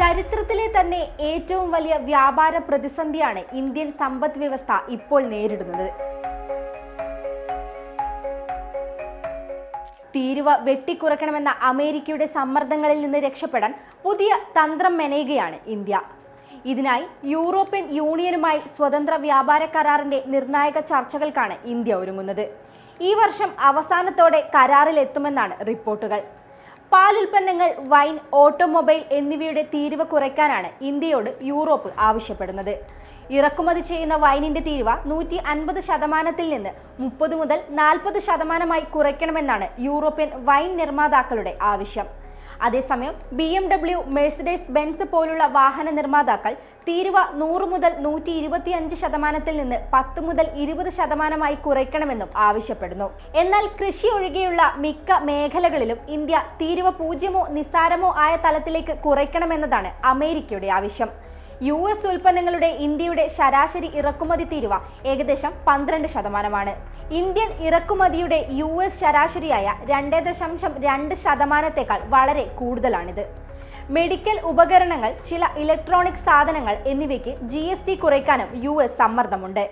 ചരിത്രത്തിലെ തന്നെ ഏറ്റവും വലിയ വ്യാപാര പ്രതിസന്ധിയാണ് ഇന്ത്യൻ സമ്പദ് വ്യവസ്ഥ ഇപ്പോൾ നേരിടുന്നത്. തീരുവ വെട്ടിക്കുറയ്ക്കണമെന്ന അമേരിക്കയുടെ സമ്മർദ്ദങ്ങളിൽ നിന്ന് രക്ഷപ്പെടാൻ പുതിയ തന്ത്രം മെനയുകയാണ് ഇന്ത്യ. ഇതിനായി യൂറോപ്യൻ യൂണിയനുമായി സ്വതന്ത്ര വ്യാപാര കരാറിന്റെ നിർണായക ചർച്ചകൾക്കാണ് ഇന്ത്യ ഒരുങ്ങുന്നത്. ഈ വർഷം അവസാനത്തോടെ കരാറിലെത്തുമെന്നാണ് റിപ്പോർട്ടുകൾ. പാലുൽപ്പന്നങ്ങൾ വൈൻ ഓട്ടോമൊബൈൽ എന്നിവയുടെ തീരുവ കുറയ്ക്കാനാണ് ഇന്ത്യയോട് യൂറോപ്പ് ആവശ്യപ്പെടുന്നത്. ഇറക്കുമതി ചെയ്യുന്ന വൈനിന്റെ തീരുവ നൂറ്റി അൻപത് ശതമാനത്തിൽ നിന്ന് മുപ്പത് മുതൽ നാൽപ്പത് ശതമാനമായി കുറയ്ക്കണമെന്നാണ് യൂറോപ്യൻ വൈൻ നിർമ്മാതാക്കളുടെ ആവശ്യം. അതേസമയം B M W Mercedes Benz പോലുള്ള വാഹന നിർമ്മാതാക്കൾ തീരുവ നൂറ് മുതൽ നൂറ്റി ഇരുപത്തിയഞ്ച് ശതമാനത്തിൽ നിന്ന് പത്ത് മുതൽ ഇരുപത് ശതമാനമായി കുറയ്ക്കണമെന്നും ആവശ്യപ്പെടുന്നു. എന്നാൽ കൃഷി ഒഴികെയുള്ള മിക്ക മേഖലകളിലും ഇന്ത്യ തീരുവ പൂജ്യമോ നിസ്സാരമോ ആയ തലത്തിലേക്ക് കുറയ്ക്കണമെന്നതാണ് അമേരിക്കയുടെ ആവശ്യം. യു എസ് ഉൽപ്പന്നങ്ങളുടെ ഇന്ത്യയുടെ ശരാശരി ഇറക്കുമതി തീരുവ ഏകദേശം പന്ത്രണ്ട് ശതമാനമാണ്. ഇന്ത്യൻ ഇറക്കുമതിയുടെ യു എസ് ശരാശരിയായ രണ്ട് ദശാംശം രണ്ട് ശതമാനത്തേക്കാൾ വളരെ കൂടുതലാണിത്. മെഡിക്കൽ ഉപകരണങ്ങൾ ചില ഇലക്ട്രോണിക് സാധനങ്ങൾ എന്നിവയ്ക്ക് ജി എസ് ടി കുറയ്ക്കാനും യു എസ് സമ്മർദ്ദമുണ്ട്.